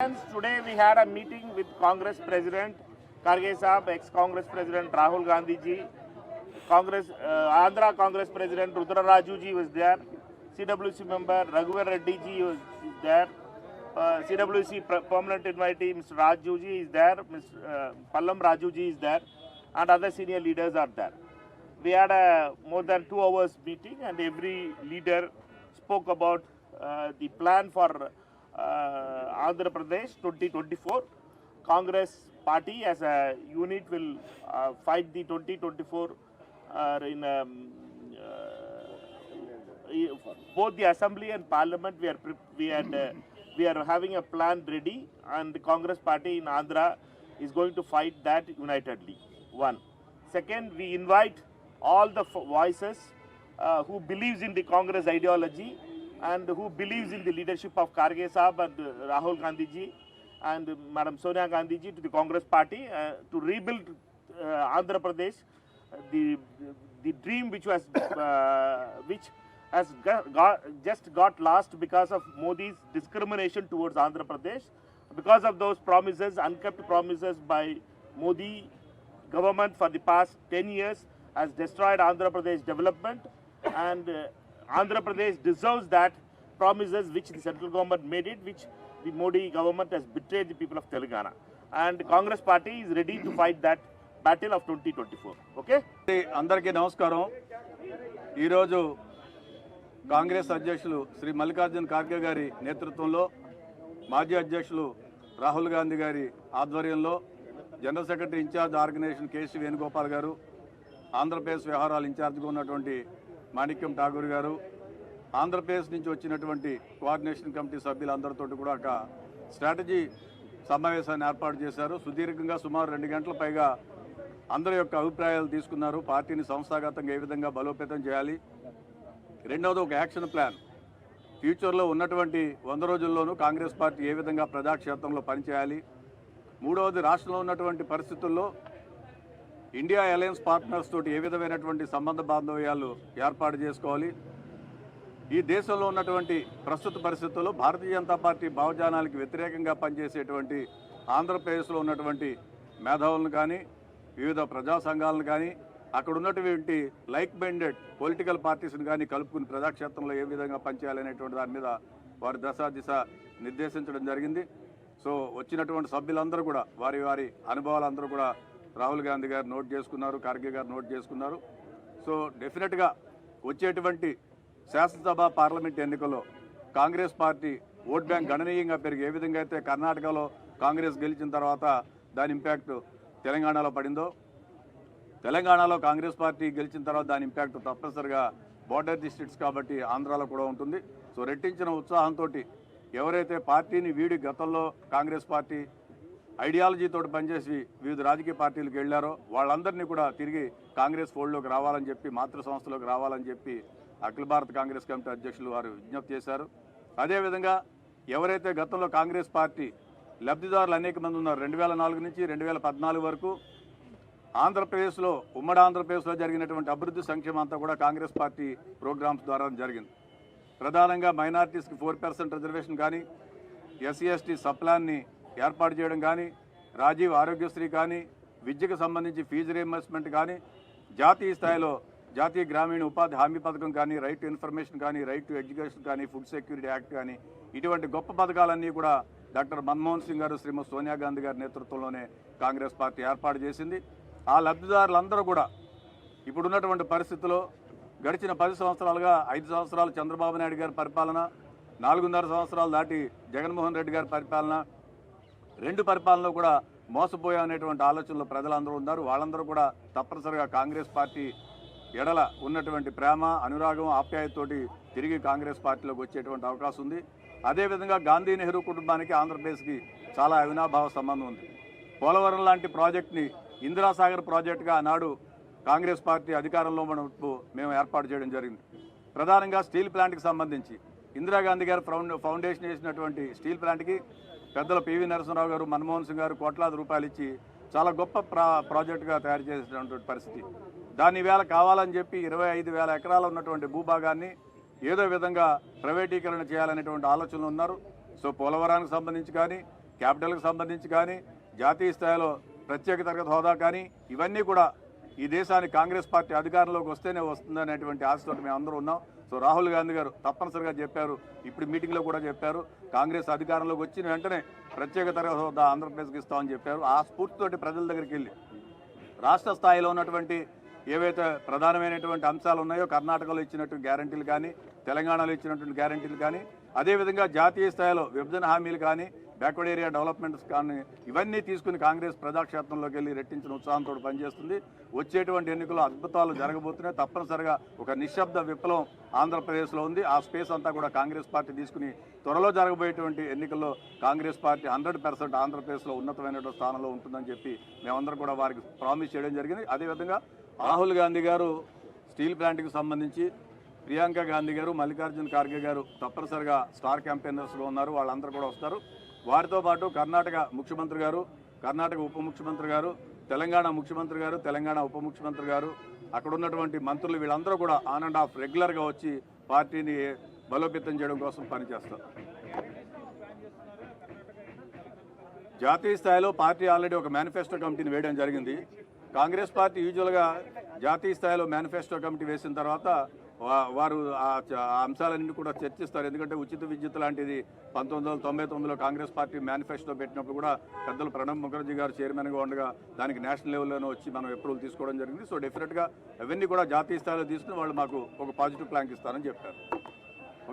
Today we had a meeting with Congress President Karge Saab, ex-Congress President Rahul Gandhi ji, Congress, uh, Andhra Congress President Rudra Raju ji was there, CWC member Raghuvar Reddy ji was there, uh, CWC permanent invitee Mr. Raju ji is there, Mr. Uh, Pallam Raju ji is there, and other senior leaders are there. We had a more than two hours meeting, and every leader spoke about uh, the plan for Andhra Pradesh 2024. Congress party as a unit will uh, fight the 2024 uh, in um, uh, both the assembly and parliament. We are we had uh, we are having a plan ready, and the Congress party in Andhra is going to fight that unitedly. One. Second, we invite all the voices uh, who believes in the Congress ideology and who believes in the leadership of Karge Saab and Rahul Gandhi ji and Madam Sonia Gandhi ji to the Congress party uh, to rebuild uh, Andhra Pradesh, the the dream which was uh, which has got, got, just got lost because of Modi's discrimination towards Andhra Pradesh, because of those promises, unkept promises by Modi government for the past 10 years has destroyed Andhra Pradesh development. And uh, Andhra Pradesh deserves that promises which the central government made it, which the Modi government has betrayed the people of Telangana. And Congress party is ready to fight that battle of 2024. Okay? అందరికీ నమస్కారం ఈరోజు కాంగ్రెస్ అధ్యక్షులు శ్రీ మల్లికార్జున్ ఖార్గే గారి నేతృత్వంలో మాజీ అధ్యక్షులు రాహుల్ గాంధీ గారి ఆధ్వర్యంలో general secretary in-charge organisation KC Venugopal గారు ఆంధ్రప్రదేశ్ వ్యవహారాల ఇన్ఛార్జ్గా ఉన్నటువంటి మాణిక్యం ఠాగూర్ గారు ఆంధ్రప్రదేశ్ నుంచి వచ్చినటువంటి కోఆర్డినేషన్ కమిటీ సభ్యులందరితో కూడా ఒక స్ట్రాటజీ సమావేశాన్ని ఏర్పాటు చేశారు. సుదీర్ఘంగా సుమారు రెండు గంటల పైగా అందరి యొక్క అభిప్రాయాలు తీసుకున్నారు. పార్టీని సంస్థాగతంగా ఏ విధంగా బలోపేతం చేయాలి? రెండవది ఒక యాక్షన్ ప్లాన్. ఫ్యూచర్లో ఉన్నటువంటి వంద రోజుల్లోనూ కాంగ్రెస్ పార్టీ ఏ విధంగా ప్రజాక్షేత్రంలో పనిచేయాలి? మూడవది రాష్ట్రంలో ఉన్నటువంటి పరిస్థితుల్లో ఇండియా అలయన్స్ పార్ట్నర్స్ తోటి ఏ విధమైనటువంటి సంబంధ బాంధవ్యాలు ఏర్పాటు చేసుకోవాలి? ఈ దేశంలో ఉన్నటువంటి ప్రస్తుత పరిస్థితుల్లో భారతీయ జనతా పార్టీ భావజానాలకు వ్యతిరేకంగా పనిచేసేటువంటి ఆంధ్రప్రదేశ్లో ఉన్నటువంటి మేధావులను కానీ వివిధ ప్రజా సంఘాలను కానీ అక్కడ ఉన్నటువంటి లైక్ మైండెడ్ పొలిటికల్ పార్టీస్ని కానీ కలుపుకుని ప్రజాక్షేత్రంలో ఏ విధంగా పనిచేయాలనేటువంటి దాని మీద వారి దశ దిశ నిర్దేశించడం జరిగింది. సో వచ్చినటువంటి సభ్యులందరూ కూడా వారి వారి అనుభవాలందరూ కూడా రాహుల్ గాంధీ గారు నోట్ చేసుకున్నారు ఖార్గే గారు నోట్ చేసుకున్నారు. సో డెఫినెట్గా వచ్చేటువంటి శాసనసభ పార్లమెంట్ ఎన్నికల్లో కాంగ్రెస్ పార్టీ ఓట్ బ్యాంక్ గణనీయంగా పెరిగి ఏ విధంగా అయితే కర్ణాటకలో కాంగ్రెస్ గెలిచిన తర్వాత దాని ఇంపాక్ట్ తెలంగాణలో పడిందో తెలంగాణలో కాంగ్రెస్ పార్టీ గెలిచిన తర్వాత దాని ఇంపాక్ట్ తప్పనిసరిగా బోర్డర్ డిస్ట్రిక్ట్స్ కాబట్టి ఆంధ్రాలో కూడా ఉంటుంది. సో రెట్టించిన ఉత్సాహంతో ఎవరైతే పార్టీని వీడి గతంలో కాంగ్రెస్ పార్టీ ఐడియాలజీతో పనిచేసి వివిధ రాజకీయ పార్టీలకు వెళ్ళారో వాళ్ళందరినీ కూడా తిరిగి కాంగ్రెస్ ఫోల్డ్లోకి రావాలని చెప్పి మాతృ సంస్థలోకి రావాలని చెప్పి అఖిల భారత కాంగ్రెస్ కమిటీ అధ్యక్షులు వారు విజ్ఞప్తి చేశారు. అదేవిధంగా ఎవరైతే గతంలో కాంగ్రెస్ పార్టీ లబ్ధిదారులు అనేక మంది ఉన్నారు రెండు వేల నాలుగు నుంచి రెండు వేల పద్నాలుగు వరకు ఆంధ్రప్రదేశ్లో ఉమ్మడి ఆంధ్రప్రదేశ్లో జరిగినటువంటి అభివృద్ధి సంక్షేమం అంతా కూడా కాంగ్రెస్ పార్టీ ప్రోగ్రామ్స్ ద్వారా జరిగింది. ప్రధానంగా మైనార్టీస్కి ఫోర్ పర్సెంట్ రిజర్వేషన్ కానీ ఎస్సీ ఎస్టీ సప్లాన్ని ఏర్పాటు చేయడం కానీ రాజీవ్ ఆరోగ్యశ్రీ కానీ విద్యకు సంబంధించి ఫీజు రీఎంబర్స్మెంట్ కానీ జాతీయ స్థాయిలో జాతీయ గ్రామీణ ఉపాధి హామీ పథకం కానీ రైట్ టు ఇన్ఫర్మేషన్ కానీ రైట్ టు ఎడ్యుకేషన్ కానీ ఫుడ్ సెక్యూరిటీ యాక్ట్ కానీ ఇటువంటి గొప్ప పథకాలన్నీ కూడా డాక్టర్ మన్మోహన్ సింగ్ గారు శ్రీమతి సోనియా గాంధీ గారి నేతృత్వంలోనే కాంగ్రెస్ పార్టీ ఏర్పాటు చేసింది. ఆ లబ్ధిదారులందరూ కూడా ఇప్పుడున్నటువంటి పరిస్థితుల్లో గడిచిన పది సంవత్సరాలుగా ఐదు సంవత్సరాలు చంద్రబాబు నాయుడు గారి పరిపాలన నాలుగున్నర సంవత్సరాలు దాటి జగన్మోహన్ రెడ్డి గారి పరిపాలన రెండు పరిపాలనలో కూడా మోసపోయామనేటువంటి ఆలోచనలో ప్రజలందరూ ఉన్నారు. వాళ్ళందరూ కూడా తప్పనిసరిగా కాంగ్రెస్ పార్టీ ఎడల ఉన్నటువంటి ప్రేమ అనురాగం ఆప్యాయతతోటి తిరిగి కాంగ్రెస్ పార్టీలోకి వచ్చేటువంటి అవకాశం ఉంది. అదేవిధంగా గాంధీ నెహ్రూ కుటుంబానికి ఆంధ్రప్రదేశ్కి చాలా అవినాభావ సంబంధం ఉంది. పోలవరం లాంటి ప్రాజెక్ట్ని ఇందిరాసాగర్ ప్రాజెక్టుగా ఆనాడు కాంగ్రెస్ పార్టీ అధికారంలో ఉన్నప్పుడు మేము ఏర్పాటు చేయడం జరిగింది. ప్రధానంగా స్టీల్ ప్లాంట్కి సంబంధించి ఇందిరాగాంధీ గారు ఫౌండేషన్ చేసినటువంటి స్టీల్ ప్లాంట్కి పెద్దల పివి నరసింహరావు గారు మన్మోహన్ సింగ్ గారు కోట్లాది రూపాయలు ఇచ్చి చాలా గొప్ప ప్రా ప్రాజెక్టుగా తయారు చేసినటువంటి పరిస్థితి. దాని వేళ కావాలని చెప్పి ఇరవై ఐదు వేల ఎకరాలు ఉన్నటువంటి భూభాగాన్ని ఏదో విధంగా ప్రైవేటీకరణ చేయాలనేటువంటి ఆలోచనలు ఉన్నారు. సో పోలవరానికి సంబంధించి కానీ క్యాపిటల్కి సంబంధించి కానీ జాతీయ స్థాయిలో ప్రత్యేక తరగతి హోదా కానీ ఇవన్నీ కూడా ఈ దేశానికి కాంగ్రెస్ పార్టీ అధికారంలోకి వస్తేనే వస్తుందనేటువంటి ఆశతో మేము అందరూ ఉన్నాం. సో రాహుల్ గాంధీ గారు తప్పనిసరిగా చెప్పారు. ఇప్పుడు మీటింగ్లో కూడా చెప్పారు. కాంగ్రెస్ అధికారంలోకి వచ్చిన వెంటనే ప్రత్యేక తరగతి హోదా ఆంధ్రప్రదేశ్కి ఇస్తామని చెప్పారు. ఆ స్ఫూర్తితోటి ప్రజల దగ్గరికి వెళ్ళి రాష్ట్ర స్థాయిలో ఉన్నటువంటి ఏవైతే ప్రధానమైనటువంటి అంశాలు ఉన్నాయో కర్ణాటకలో ఇచ్చినటువంటి గ్యారంటీలు కానీ తెలంగాణలో ఇచ్చినటువంటి గ్యారంటీలు కానీ అదేవిధంగా జాతీయ స్థాయిలో విభజన హామీలు కానీ బ్యాక్వర్డ్ ఏరియా డెవలప్మెంట్స్ కానీ ఇవన్నీ తీసుకుని కాంగ్రెస్ ప్రజాక్షేత్రంలోకి వెళ్ళి రెట్టించిన ఉత్సాహంతో పనిచేస్తుంది. వచ్చేటువంటి ఎన్నికల్లో అద్భుతాలు జరగబోతున్నాయి. తప్పనిసరిగా ఒక నిశ్శబ్ద విప్లవం ఆంధ్రప్రదేశ్లో ఉంది. ఆ స్పేస్ అంతా కూడా కాంగ్రెస్ పార్టీ తీసుకుని త్వరలో జరగబోయేటువంటి ఎన్నికల్లో కాంగ్రెస్ పార్టీ హండ్రెడ్ పర్సెంట్ ఆంధ్రప్రదేశ్లో ఉన్నతమైనటువంటి స్థానంలో ఉంటుందని చెప్పి మేమందరం కూడా వారికి ప్రామిస్ చేయడం జరిగింది. అదేవిధంగా రాహుల్ గాంధీ గారు స్టీల్ ప్లాంట్కి సంబంధించి ప్రియాంక గాంధీ గారు మల్లికార్జున ఖార్గే గారు తప్పనిసరిగా స్టార్ క్యాంపెయినర్స్గా ఉన్నారు. వాళ్ళందరూ కూడా వస్తారు. వారితో పాటు కర్ణాటక ముఖ్యమంత్రి గారు కర్ణాటక ఉప ముఖ్యమంత్రి గారు తెలంగాణ ముఖ్యమంత్రి గారు తెలంగాణ ఉప ముఖ్యమంత్రి గారు అక్కడ ఉన్నటువంటి మంత్రులు వీళ్ళందరూ కూడా ఆన్ అండ్ ఆఫ్ రెగ్యులర్గా వచ్చి పార్టీని బలోపేతం చేయడం కోసం పనిచేస్తారు. జాతీయ స్థాయిలో పార్టీ ఆల్రెడీ ఒక మేనిఫెస్టో కమిటీని వేయడం జరిగింది. కాంగ్రెస్ పార్టీ యూజువల్గా జాతీయ స్థాయిలో మేనిఫెస్టో కమిటీ వేసిన తర్వాత వారు ఆ అంశాలన్నీ కూడా చర్చిస్తారు. ఎందుకంటే ఉచిత విద్యుత్ లాంటిది పంతొమ్మిది వందల తొంభై తొమ్మిదిలో కాంగ్రెస్ పార్టీ మేనిఫెస్టో పెట్టినప్పుడు కూడా పెద్దలు ప్రణబ్ ముఖర్జీ గారు చైర్మన్గా ఉండగా దానికి నేషనల్ లెవెల్లోనే వచ్చి మనం అప్రూవల్ తీసుకోవడం జరిగింది. సో డెఫినెట్గా అవన్నీ కూడా జాతీయ స్థాయిలో తీసుకుని వాళ్ళు మాకు ఒక పాజిటివ్ ప్లాంక్ ఇస్తారని చెప్పారు.